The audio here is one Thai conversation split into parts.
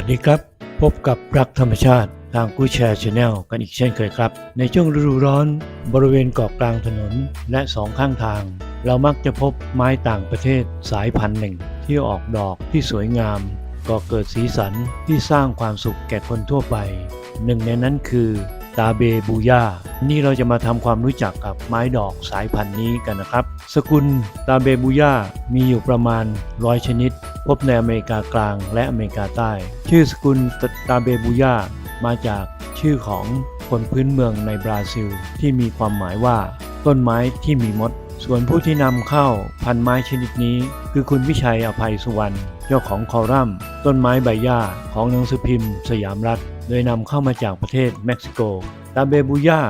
วัสดีครับ พบกับรักธรรมชาติทางกู้แชร์ชาแนลกันอีกเช่นเคยครับ ในช่วงฤดูร้อน บริเวณเกาะกลางถนนและสองข้างทาง เรามักจะพบไม้ต่างประเทศสายพันธุ์หนึ่ง ที่ออกดอกที่สวยงามก่อเกิดสีสันที่สร้างความสุขแก่คนทั่วไป หนึ่งในนั้นคือตาเบบูย่า นี่เราจะมาทำความรู้จักกับไม้ดอกสายพันธุ์นี้กันนะครับ สกุลตาเบบูย่ามีอยู่ประมาณร้อยชนิด พบในอเมริกากลางและอเมริกาใต้ ชื่อสกุลตาเบบูย่ามาจากชื่อของคนพื้นเมืองในบราซิล ที่มีความหมายว่า ต้นไม้ที่มีมด ส่วนผู้ที่นำเข้าพันไม้ชนิดนี้ คือคุณวิชัยอภัยสุวรรณเจ้าของคอลัมน์ต้นไม้ใบหญ้าของหนังสือพิมพ์ สยามรัฐ โดยนำเข้ามาจากประเทศเม็กซิโกตาเบบูย่า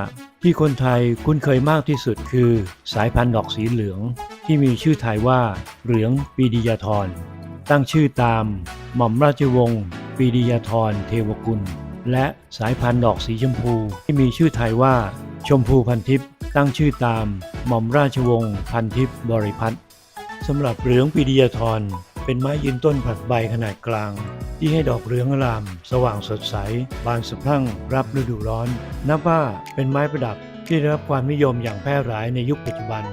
ที่คนไทยคุ้นเคยมากที่สุดคือ สายพันธุ์ดอกสีเหลือง ที่มีชื่อไทยว่า เหลืองปีดิยาธร ตั้งชื่อตาม หม่อมราชวงศ์ปีดิยาธรเทวกุล และสายพันธุ์ดอกสีชมพู ที่มีชื่อไทยว่า ชมพูพันทิพย์ตั้งชื่อตาม หม่อมราชวงศ์พันทิพย์บริพัตรสำหรับเหลืองปีดิยาธรเป็นไม้ยืนต้นผัดใบขนาดกลาง ที่ให้ดอกเหลืองอลาม สว่างสดใส บานสะพรั่ง รับฤดูร้อน นับว่าเป็นไม้ประดับที่ได้รับความนิยมอย่างแพร่หลายในยุคปัจจุบัน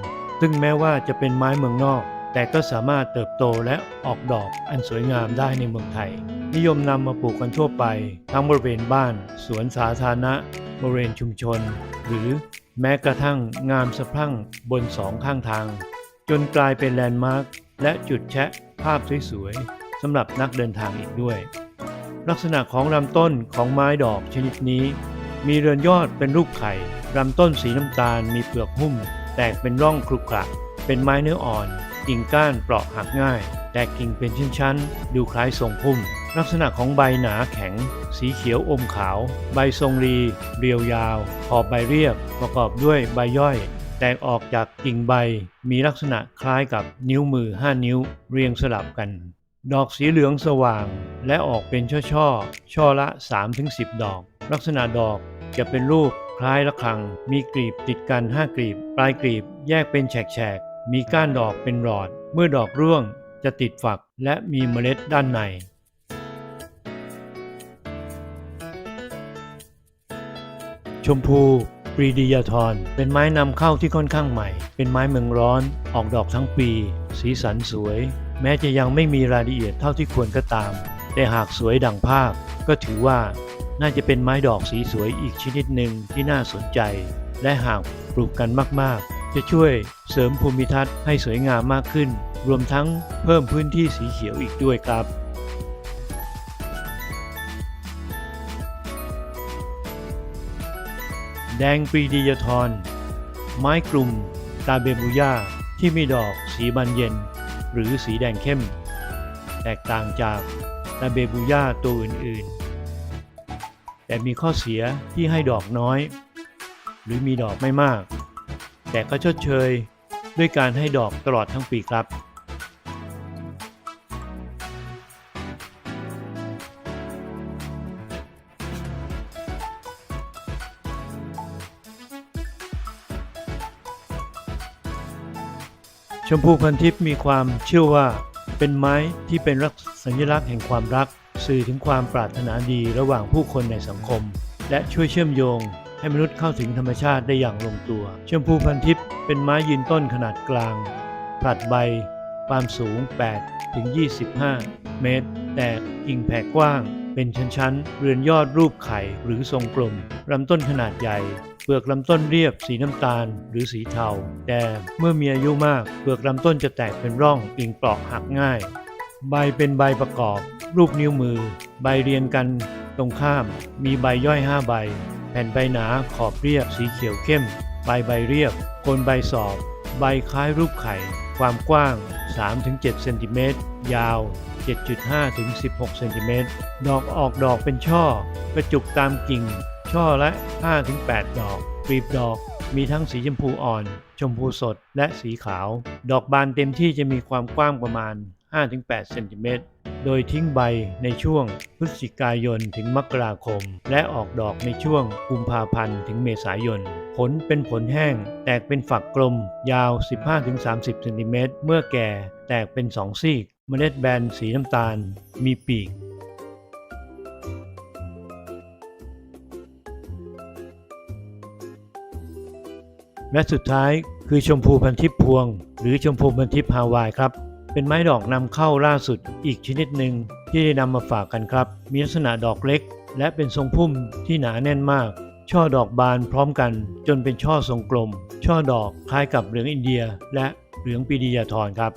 ซึ่งแม้ว่าจะเป็นไม้เมืองนอก แต่ก็สามารถเติบโตและออกดอกอันสวยงามได้ในเมืองไทย นิยมนำมาปลูกกันทั่วไป ทั้งบริเวณบ้าน สวนสาธารณะ บริเวณชุมชน หรือแม้กระทั่งงามสะพรั่งบนสองข้างทาง จนกลายเป็นแลนด์มาร์คและจุดแชะภาพสวยๆสำหรับนักเดินทางอีกด้วย ลักษณะของลำต้นของไม้ดอกชนิดนี้ มีเรือนยอดเป็นรูปไข่ลำต้นสีน้ำตาลมีเปลือกหุ้ม แตกเป็นร่องครุขระเป็นไม้เนื้ออ่อน กิ่งก้านเปราะหักง่าย แตกกิ่งเป็นชั้นๆ ดูคล้ายทรงพุ่ม ลักษณะของใบหนาแข็ง สีเขียวอมขาว ใบทรงรี เรียวยาว ขอบใบเรียบ ประกอบด้วยใบย่อย แตกออกจากกิ่งใบ มีลักษณะคล้ายกับนิ้วมือ 5 นิ้ว เรียงสลับกัน ดอกสีเหลืองสว่าง และออกเป็นช่อช่อๆช่อละ 3-10 ดอก ลักษณะดอกจะเป็นรูปคล้ายระฆัง มีกลีบติดกัน 5 กลีบ ปลายกลีบแยกเป็นแฉก มีก้านดอกเป็นหลอด เมื่อดอกร่วงจะติดฝักและมีเมล็ดด้านใน ชมพูปรีดียาทรเป็นไม้นำเข้าที่ค่อนข้างใหม่ เป็นไม้เมืองร้อน ออกดอกทั้งปี สีสันสวย แม้จะยังไม่มีรายละเอียดเท่าที่ควรก็ตาม แต่หากสวยดังภาพ ก็ถือว่าน่าจะเป็นไม้ดอกสีสวยอีกชนิดหนึ่งที่น่าสนใจ และหากปลูกกันมากๆ จะช่วยเสริมภูมิทัศน์ให้สวยงามมากขึ้น รวมทั้งเพิ่มพื้นที่สีเขียวอีกด้วยครับแดงปรีดียทรไม้กลุ่มตาเบบูย่าที่มีดอกสีบานเย็น หรือสีแดงเข้ม แตกต่างจากตาเบบูย่าตัวอื่นๆ แต่มีข้อเสียที่ให้ดอกน้อย หรือมีดอกไม่มาก แต่ก็ชดเชยด้วยการให้ดอกตลอดทั้งปีครับชมพูพันทิพย์มีความเชื่อว่าเป็นไม้ที่เป็นลักสัญลักษณ์แห่งความรัก สื่อถึงความปรารถนาดีระหว่างผู้คนในสังคม และช่วยเชื่อมโยง ให้มนุษย์เข้าถึงธรรมชาติได้อย่างลงตัว ชมพูพันทิพย์เป็นไม้ยืนต้นขนาดกลางผลัดใบ ความสูง 8 ถึง 25 เมตร แตกกิ่งแผ่กว้าง เป็นชั้นๆ เรือนยอดรูปไข่หรือทรงกลม ลำต้นขนาดใหญ่ เปลือกลำต้นเรียบสีน้ำตาลหรือสีเทา แต่เมื่อมีอายุมาก เปลือกลำต้นจะแตกเป็นร่องกิ่งเปราะหักง่าย ใบเป็นใบประกอบ รูปนิ้วมือ ใบเรียงกันตรงข้าม มีใบย่อย 5 ใบ ผ่นใบหนาขอบเรียบสีเขียวเข้ม ใบใบเรียบโคนใบสอบ ใบคล้ายรูปไข่ ความกว้าง 3-7เซนติเมตรยาว 7.5ถึง16เซนติเมตรดอกออกดอกเป็นช่อกระจุกตามกิ่ง ช่อละ5-8ดอกกลีบดอกมีทั้งสีชมพูอ่อน ชมพูสด และสีขาว ดอกบานเต็มที่จะมีความกว้างประมาณ 5-8เซนติเมตร โดยทิ้งใบในช่วงพฤศจิกายนถึงมกราคม และออกดอกในช่วงกุมภาพันธ์ถึงเมษายน ผลเป็นผลแห้ง แตกเป็นฝักกลม ยาว 15-30ซนติเมตรเมื่อแก่แตกเป็นสองซีก เมล็ดแบนสีน้ำตาล มีปีกและสุดท้ายคือชมพูพันทิพย์พวง หรือชมพูพันทิพย์ฮาวายครับ เป็นไม้ดอกนำเข้าล่าสุดอีกชนิดหนึ่งที่ได้นำมาฝากกันครับ มีลักษณะดอกเล็ก และเป็นทรงพุ่มที่หนาแน่นมาก ช่อดอกบานพร้อมกัน จนเป็นช่อทรงกลม ช่อดอกคล้ายกับเหลืองอินเดีย และเหลืองปีดียาทรครับ